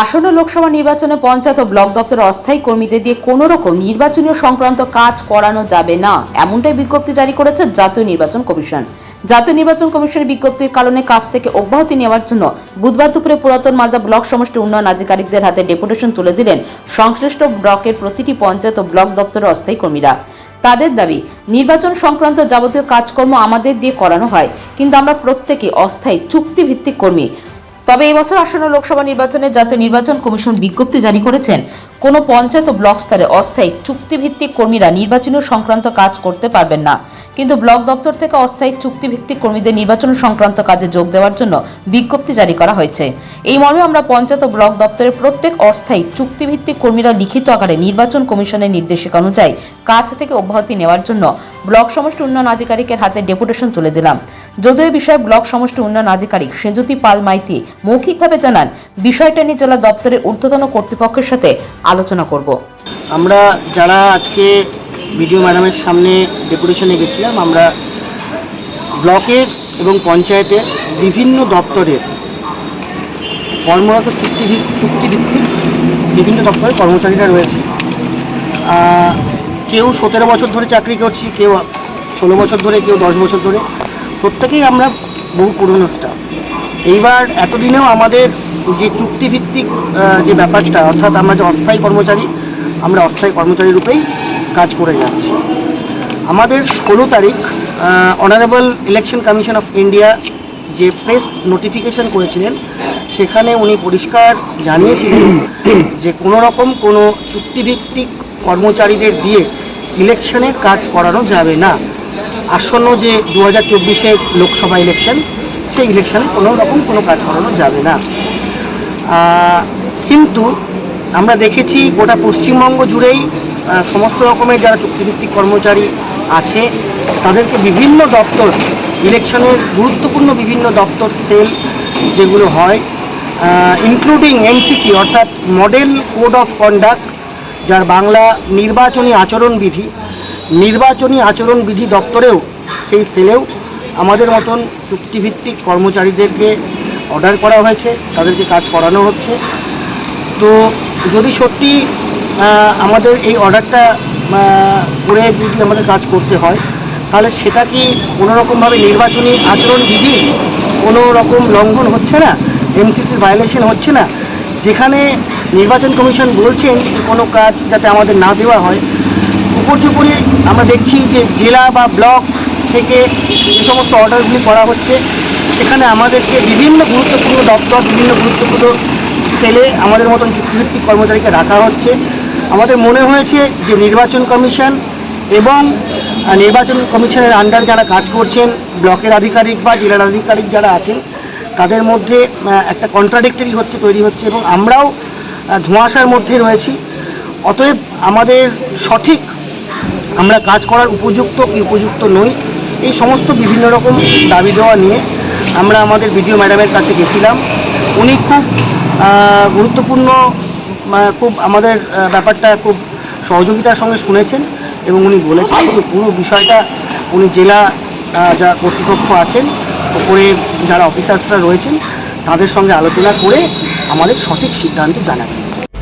আসন্ন লোকসভা নির্বাচনে পঞ্চায়েত ও ব্লক দপ্তরের অস্থায়ী কর্মীদের দিয়ে কোনো রকম নির্বাচনীয় সংক্রান্ত কাজ করানো যাবে না, এমনটাই বিজ্ঞপ্তি জারি করেছে জাতীয় নির্বাচন কমিশন। জাতীয় নির্বাচন কমিশনের বিজ্ঞপ্তির কারণে কাজ থেকে অব্যাহতি নেওয়ার জন্য বুধবার দুপুরে পুরাতন মালদা ব্লক সমষ্টি উন্নয়ন আধিকারিকদের হাতে ডেপুটেশন তুলে দিলেন সংশ্লিষ্ট ব্লকের প্রতিটি পঞ্চায়েত ও ব্লক দপ্তরের অস্থায়ী কর্মীরা। তাদের দাবি, নির্বাচন সংক্রান্ত যাবতীয় কাজকর্ম আমাদের দিয়ে করানো হয়, কিন্তু আমরা প্রত্যেকে অস্থায়ী চুক্তিভিত্তিক কর্মী। তবে এই বছর আসন্ন লোকসভা নির্বাচনে জাতীয় নির্বাচন কমিশন বিজ্ঞপ্তি জারি করেছেন, কোনো পঞ্চায়েত ও ব্লক স্তরে অস্থায়ী চুক্তিভিত্তিক কর্মীরা নির্বাচনীয় সংক্রান্ত কাজ করতে পারবেন না। কিন্তু ব্লক দপ্তর থেকে অস্থায়ী চুক্তিভিত্তিক কর্মীদের নির্বাচন সংক্রান্ত কাজে যোগ দেওয়ার জন্য বিজ্ঞপ্তি জারি করা হয়েছে। এই মর্মে আমরা পঞ্চায়েত ও ব্লক দপ্তরের প্রত্যেক অস্থায়ী চুক্তিভিত্তিক কর্মীরা লিখিত আকারে নির্বাচন কমিশনের নির্দেশিকা অনুযায়ী কাজ থেকে অব্যাহতি নেওয়ার জন্য ব্লক সমষ্টি উন্নয়ন আধিকারিকের হাতে ডেপুটেশন তুলে দিলাম। যদিও বিষয়ে ব্লক সমষ্টি উন্নয়ন আধিকারিক সেজুতি পাল মাইতি মৌখিকভাবে জানান, বিষয়টা নিয়ে জেলা দপ্তরের ঊর্ধ্বতন কর্তৃপক্ষের সাথে আলোচনা করব। আমরা যারা আজকে বিডিও ম্যাডামের সামনে ডেপুটেশনে গেছিলাম, আমরা ব্লকের এবং পঞ্চায়েতের বিভিন্ন দপ্তরের কর্মরত চুক্তি চুক্তিভিত্তিক বিভিন্ন দপ্তরের কর্মচারীরা রয়েছে। কেউ সতেরো বছর ধরে চাকরি করছি, কেউ ষোলো বছর ধরে, কেউ দশ বছর ধরে। প্রত্যেকেই আমরা বহু পুরনো স্টাফ এইবার এতদিনেও আমাদের যে চুক্তিভিত্তিক যে ব্যাপারটা, অর্থাৎ আমরা যে অস্থায়ী কর্মচারী, আমরা অস্থায়ী কর্মচারী রূপেই কাজ করে যাচ্ছি। আমাদের ষোলো তারিখ honourable election commission of India যে প্রেস নোটিফিকেশন করেছিলেন, সেখানে উনি পরিষ্কার জানিয়েছিলেন যে কোনো রকম কোনো চুক্তিভিত্তিক কর্মচারীদের দিয়ে ইলেকশনে কাজ করানো যাবে না। আসন্ন যে দু হাজার চব্বিশে লোকসভা ইলেকশন সেই ইলেকশনে কোনো রকম কোনো কাজ করানো যাবে না। কিন্তু আমরা দেখেছি গোটা পশ্চিমবঙ্গ জুড়েই সমস্ত রকমের যারা চুক্তিভিত্তিক কর্মচারী আছে, তাদেরকে বিভিন্ন দপ্তর ইলেকশনের গুরুত্বপূর্ণ বিভিন্ন দপ্তর সেল যেগুলো হয় ইনক্লুডিং এনসিসি অর্থাৎ মডেল কোড অফ কন্ডাক্ট যার বাংলা নির্বাচনী আচরণবিধি নির্বাচনী আচরণবিধি দপ্তরেও সেই সেলেও আমাদের মতন চুক্তিভিত্তিক কর্মচারীদেরকে অর্ডার করা হয়েছে, তাদেরকে কাজ করানো হচ্ছে। তো যদি সত্যি আমাদের এই অর্ডারটা করে যদি আমাদের কাজ করতে হয়, তাহলে সেটা কি কোনো রকমভাবে নির্বাচনী আচরণবিধি কোনো রকম লঙ্ঘন হচ্ছে না? এমসিসির ভায়োলেশন হচ্ছে না? যেখানে নির্বাচন কমিশন বলছেন কোনো কাজ যাতে আমাদের না দেওয়া হয় উপর্যুপরি আমরা দেখছি যে জেলা বা ব্লক থেকে যে সমস্ত অর্ডারগুলি করা হচ্ছে, সেখানে আমাদেরকে বিভিন্ন গুরুত্বপূর্ণ দপ্তর, বিভিন্ন গুরুত্বপূর্ণ সেলে আমাদের মতন চুক্তিভিত্তিক কর্মচারীকে রাখা হচ্ছে। আমাদের মনে হয়েছে যে নির্বাচন কমিশন এবং নির্বাচন কমিশনের আন্ডার যারা কাজ করছেন, ব্লকের আধিকারিক বা জেলার আধিকারিক যারা আছেন, তাদের মধ্যে একটা কন্ট্রাডিক্টরি হচ্ছে, তৈরি হচ্ছে এবং আমরাও ধোঁয়াশার মধ্যে রয়েছি। অতএব আমাদের সঠিক আমরা কাজ করার উপযুক্ত কি উপযুক্ত নই, এই সমস্ত বিভিন্ন রকম দাবি দেওয়া নিয়ে আমরা আমাদের বিডিও ম্যাডামের কাছে গেছিলাম। উনি খুব গুরুত্বপূর্ণ খুব আমাদের ব্যাপারটা খুব সহযোগিতার সঙ্গে শুনেছেন এবং উনি বলেছেন যে পুরো বিষয়টা উনি জেলা যা কর্তৃপক্ষ আছেন, ওপরে যারা অফিসার্সরা রয়েছেন, তাদের সঙ্গে আলোচনা করে আমাদের সঠিক সিদ্ধান্ত জানাবেন।